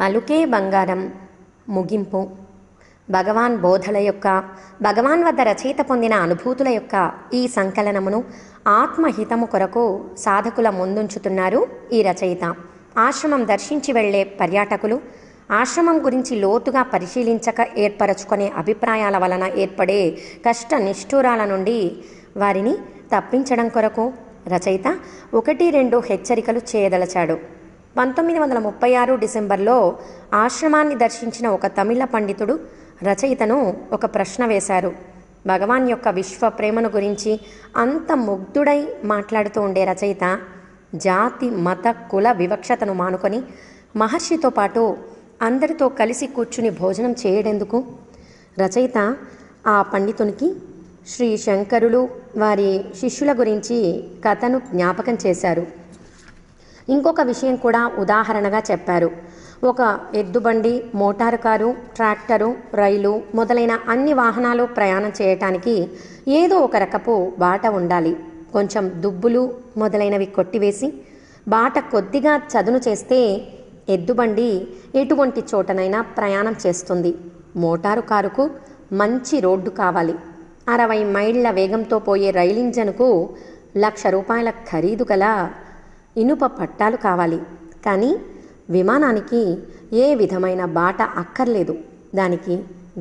పలుకే బంగారం. ముగింపు. భగవాన్ బోధల యొక్క భగవాన్ వద్ద రచయిత పొందిన అనుభూతుల యొక్క ఈ సంకలనమును ఆత్మహితము కొరకు సాధకుల ముందుంచుతున్నారు ఈ రచయిత. ఆశ్రమం దర్శించి వెళ్ళే పర్యాటకులు ఆశ్రమం గురించి లోతుగా పరిశీలించక ఏర్పరచుకునే అభిప్రాయాల వలన ఏర్పడే కష్ట నిష్ఠూరాల నుండి వారిని తప్పించడం కొరకు రచయిత ఒకటి రెండు హెచ్చరికలు చేయదలచాడు. పంతొమ్మిది వందల ముప్పై ఆరు డిసెంబర్లో ఆశ్రమాన్ని దర్శించిన ఒక తమిళ పండితుడు రచయితను ఒక ప్రశ్న వేశారు. భగవాన్ యొక్క విశ్వ ప్రేమను గురించి అంత ముగ్ధుడై మాట్లాడుతూ ఉండే రచయిత జాతి మత కుల వివక్షతను మానుకొని మహర్షితో పాటు అందరితో కలిసి కూర్చుని భోజనం చేయడెందుకు? రచయిత ఆ పండితునికి శ్రీ శంకరులు వారి శిష్యుల గురించి కథను జ్ఞాపకం చేశారు. ఇంకొక విషయం కూడా ఉదాహరణగా చెప్పారు. ఒక ఎద్దుబండి మోటారు కారు ట్రాక్టరు రైలు మొదలైన అన్ని వాహనాలు ప్రయాణం చేయటానికి ఏదో ఒక రకపు బాట ఉండాలి. కొంచెం దుబ్బులు మొదలైనవి కొట్టివేసి బాట కొద్దిగా చదును చేస్తే ఎద్దుబండి ఎటువంటి చోటనైనా ప్రయాణం చేస్తుంది. మోటారు కారుకు మంచి రోడ్డు కావాలి. అరవై మైళ్ళ వేగంతో పోయే రైలు ఇంజన్కు లక్ష రూపాయల ఖరీదు గల ఇనుప పట్టాలు కావాలి. కానీ విమానానికి ఏ విధమైన బాట అక్కర్లేదు. దానికి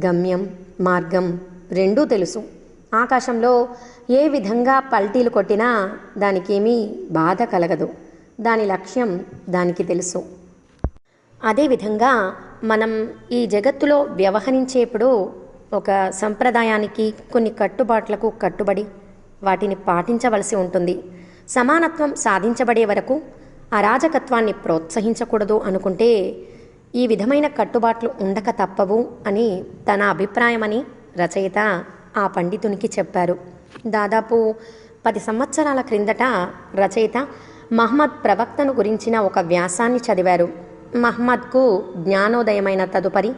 గమ్యం మార్గం రెండూ తెలుసు. ఆకాశంలో ఏ విధంగా పల్టీలు కొట్టినా దానికేమీ బాధ కలగదు. దాని లక్ష్యం దానికి తెలుసు. అదేవిధంగా మనం ఈ జగత్తులో వ్యవహరించేప్పుడు ఒక సంప్రదాయానికి కొన్ని కట్టుబాట్లకు కట్టుబడి వాటిని పాటించవలసి ఉంటుంది. సమానత్వం సాధించబడే వరకు అరాజకత్వాన్ని ప్రోత్సహించకూడదు అనుకుంటే ఈ విధమైన కట్టుబాట్లు ఉండక తప్పవు అని తన అభిప్రాయమని రచయిత ఆ పండితునికి చెప్పారు. దాదాపు పది సంవత్సరాల క్రిందట రచయిత మహమ్మద్ ప్రవక్తను గురించిన ఒక వ్యాసాన్ని చదివారు. మహమ్మద్కు జ్ఞానోదయమైన తదుపరి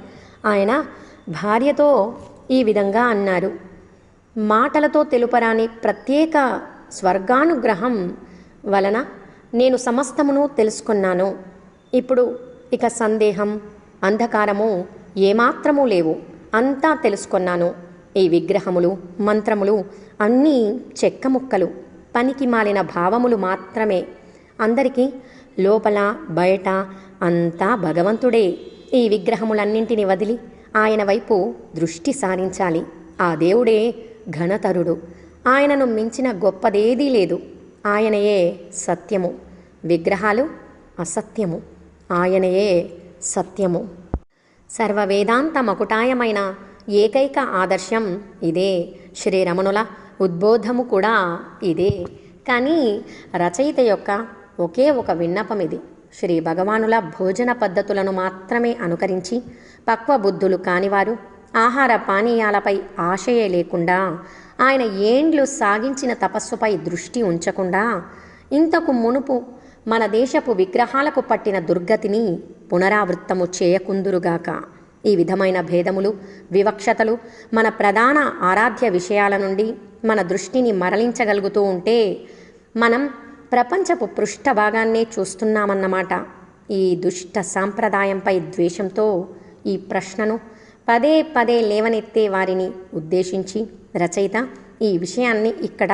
ఆయన భార్యతో ఈ విధంగా అన్నారు. మాటలతో తెలుపరాని ప్రత్యేక స్వర్గానుగ్రహం వలన నేను సమస్తమును తెలుసుకున్నాను. ఇప్పుడు ఇక సందేహం అంధకారము ఏమాత్రమూ లేవు. అంతా తెలుసుకున్నాను. ఈ విగ్రహములు మంత్రములు అన్నీ చెక్క ముక్కలు పనికి మాలిన భావములు మాత్రమే. అందరికీ లోపల బయట అంతా భగవంతుడే. ఈ విగ్రహములన్నింటిని వదిలి ఆయన వైపు దృష్టి సారించాలి. ఆ దేవుడే ఘనతరుడు. ఆయనను మించిన గొప్పదేదీ లేదు. ఆయనయే సత్యము. విగ్రహాలు అసత్యము. ఆయనయే సత్యము. సర్వవేదాంత మకుటాయమైన ఏకైక ఆదర్శం ఇదే. శ్రీరమణుల ఉద్బోధము కూడా ఇదే. కానీ రచయిత యొక్క ఒకే ఒక విన్నపం ఇది శ్రీ భగవానుల భోజన పద్ధతులను మాత్రమే అనుకరించి పక్వబుద్ధులు కానివారు ఆహార పానీయాలపై ఆశయే లేకుండా ఆయన ఏండ్లు సాగించిన తపస్సుపై దృష్టి ఉంచకుండా ఇంతకు మునుపు మన దేశపు విగ్రహాలకు పట్టిన దుర్గతిని పునరావృత్తము చేయకుందురుగాక. ఈ విధమైన భేదములు వివక్షతలు మన ప్రధాన ఆరాధ్య విషయాల నుండి మన దృష్టిని మరలించగలుగుతూ ఉంటే మనం ప్రపంచపు పృష్ఠభాగాన్నే చూస్తున్నామన్నమాట. ఈ దుష్ట సాంప్రదాయంపై ద్వేషంతో ఈ ప్రశ్నను పదే పదే లేవనెత్తే వారిని ఉద్దేశించి రచయిత ఈ విషయాన్ని ఇక్కడ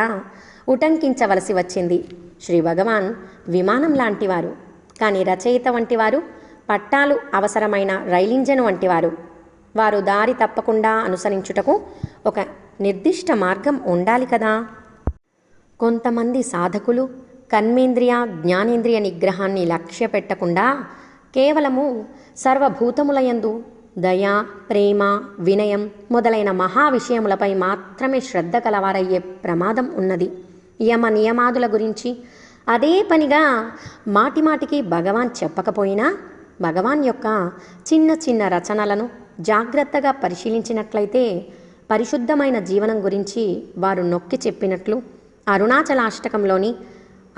ఉటంకించవలసి వచ్చింది. శ్రీ భగవాన్ విమానం లాంటివారు కానీ రచయిత వంటివారు పట్టాలు అవసరమైన రైలింజను వంటివారు. వారు దారి తప్పకుండా అనుసరించుటకు ఒక నిర్దిష్ట మార్గం ఉండాలి కదా? కొంతమంది సాధకులు కన్మేంద్రియ జ్ఞానేంద్రియ నిగ్రహాన్ని లక్ష్య పెట్టకుండా కేవలము సర్వభూతములయందు దయ ప్రేమ వినయం మొదలైన మహా విషయములపై మాత్రమే శ్రద్ధ కలవారయ్యే ప్రమాదం ఉన్నది. యమ నియమాదుల గురించి అదే పనిగా మాటిమాటికి భగవాన్ చెప్పకపోయినా భగవాన్ యొక్క చిన్న చిన్న రచనలను జాగ్రత్తగా పరిశీలించినట్లయితే పరిశుద్ధమైన జీవనం గురించి వారు నొక్కి చెప్పినట్లు అరుణాచలాష్టకంలోని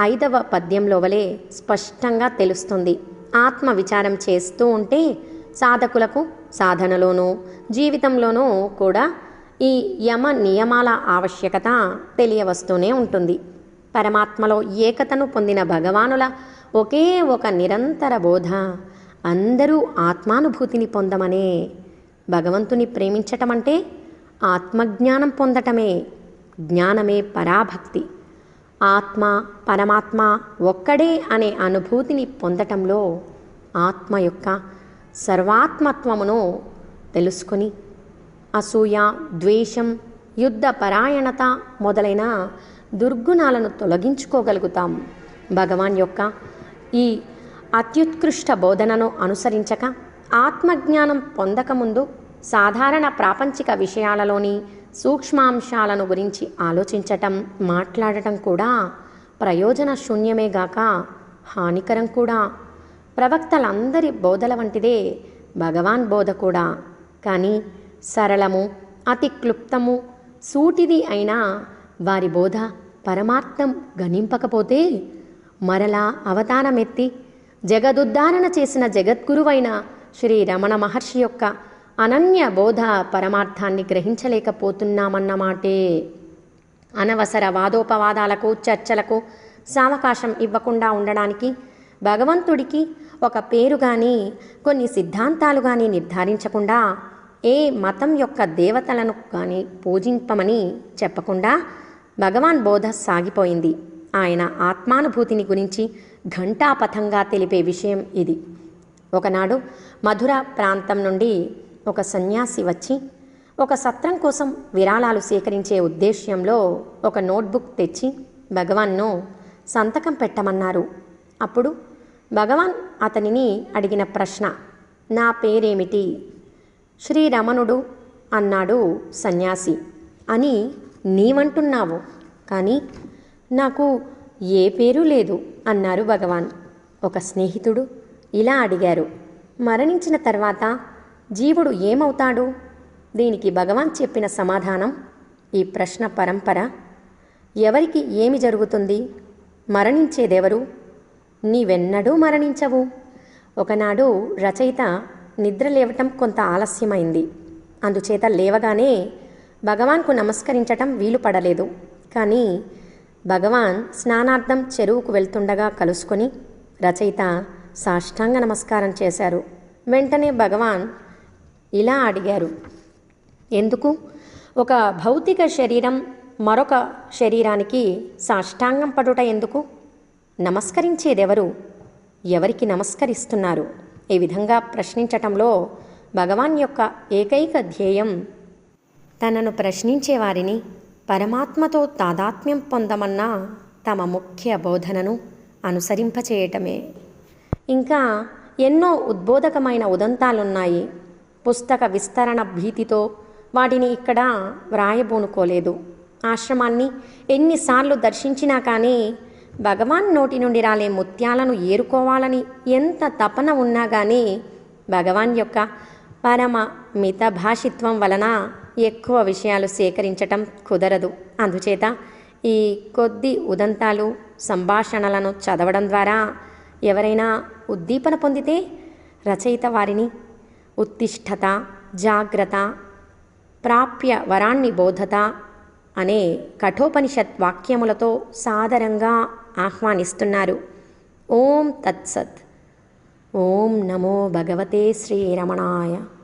ఐదవ పద్యంలో వలె స్పష్టంగా తెలుస్తుంది. ఆత్మ విచారం చేస్తూ ఉంటే సాధకులకు సాధనలోనూ జీవితంలోనూ కూడా ఈ యమ నియమాల ఆవశ్యకత తెలియవస్తూనే ఉంటుంది. పరమాత్మలో ఏకతను పొందిన భగవానుల ఒకే ఒక నిరంతర బోధ అందరూ ఆత్మానుభూతిని పొందమనే. భగవంతుని ప్రేమించటం అంటే ఆత్మజ్ఞానం పొందటమే జ్ఞానమే పరాభక్తి. ఆత్మ పరమాత్మ ఒక్కడే అనే అనుభూతిని పొందటంలో ఆత్మ యొక్క సర్వాత్మత్వమును తెలుసుకొని అసూయ ద్వేషం యుద్ధ పరాయణత మొదలైన దుర్గుణాలను తొలగించుకోగలుగుతాం. భగవాన్ యొక్క ఈ అత్యుత్కృష్ట బోధనను అనుసరించక ఆత్మజ్ఞానం పొందకముందు సాధారణ ప్రాపంచిక విషయాలలోని సూక్ష్మాంశాలను గురించి ఆలోచించటం మాట్లాడటం కూడా ప్రయోజన శూన్యమే గాక హానికరం కూడా. ప్రవక్తలందరి బోధల వంటిదే భగవాన్ బోధ కూడా. కానీ సరళము అతి క్లుప్తము సూటిది అయినా వారి బోధ పరమార్థం గణింపకపోతే మరలా అవతారమెత్తి జగదుద్ధారణ చేసిన జగద్గురువైన శ్రీ రమణ మహర్షి యొక్క అనన్య బోధ పరమార్థాన్ని గ్రహించలేకపోతున్నామన్నమాటే అనవసర వాదోపవాదాలకు చర్చలకు సావకాశం ఇవ్వకుండా ఉండడానికి భగవంతుడికి ఒక పేరు కానీ కొన్ని సిద్ధాంతాలు కానీ నిర్ధారించకుండా ఏ మతం యొక్క దేవతలను కానీ పూజింపమని చెప్పకుండా భగవాన్ బోధ సాగిపోయింది ఆయన ఆత్మానుభూతిని గురించి ఘంటాపథంగా తెలిపే విషయం ఇది. ఒకనాడు మధుర ప్రాంతం నుండి ఒక సన్యాసి వచ్చి ఒక సత్రం కోసం విరాళాలు సేకరించే ఉద్దేశ్యంలో ఒక నోట్బుక్ తెచ్చి భగవాన్ను సంతకం పెట్టమన్నారు. అప్పుడు భగవాన్ అతనిని అడిగిన ప్రశ్న నా పేరేమిటి? శ్రీరమణుడు అన్నాడు సన్యాసి. అని నీవంటున్నావు కానీ నాకు ఏ పేరు లేదు అన్నారు భగవాన్. ఒక స్నేహితుడు ఇలా అడిగారు మరణించిన తర్వాత జీవుడు ఏమవుతాడు? దీనికి భగవాన్ చెప్పిన సమాధానం ఈ ప్రశ్న పరంపర ఎవరికి ఏమి జరుగుతుంది? మరణించేదెవరు? నీవెన్నడూ మరణించవు. ఒకనాడు రచయిత నిద్ర లేవటం కొంత ఆలస్యమైంది. అందుచేత లేవగానే భగవాన్కు నమస్కరించటం వీలు పడలేదు. కానీ భగవాన్ స్నానార్థం చెరువుకు వెళ్తుండగా కలుసుకొని రచయిత సాష్టాంగ నమస్కారం చేశారు. వెంటనే భగవాన్ ఇలా అడిగారు. ఎందుకు? ఒక భౌతిక శరీరం మరొక శరీరానికి సాష్టాంగం పడుట ఎందుకు? నమస్కరించేదెవరు? ఎవరికి నమస్కరిస్తున్నారు? ఈ విధంగా ప్రశ్నించటంలో భగవాన్ యొక్క ఏకైక ధ్యేయం తనను ప్రశ్నించే వారిని పరమాత్మతో తాదాత్మ్యం పొందమన్న తమ ముఖ్య బోధనను అనుసరింపచేయటమే. ఇంకా ఎన్నో ఉద్బోధకమైన ఉదంతాలున్నాయి. పుస్తక విస్తరణ భీతితో వాటిని ఇక్కడ వ్రాయబూనుకోలేదు. ఆశ్రమాన్ని ఎన్నిసార్లు దర్శించినా కానీ భగవాన్ నోటి నుండి రాలే ముత్యాలను ఏరుకోవాలని ఎంత తపన ఉన్నా కానీ భగవాన్ యొక్క పరమ మిత భాషిత్వం వలన ఎక్కువ విషయాలు సేకరించటం కుదరదు. అందుచేత ఈ కొద్ది ఉదంతాలు సంభాషణలను చదవడం ద్వారా ఎవరైనా ఉద్దీపన పొందితే రచయిత వారిని ఉత్తిష్టత జాగ్రత్త ప్రాప్య వరాన్ని బోధత అనే కఠోపనిషత్ వాక్యములతో సాదరంగా ఆహ్వానిస్తున్నారు. ఓం తత్సత్. ఓం నమో భగవతే శ్రీరమణాయ.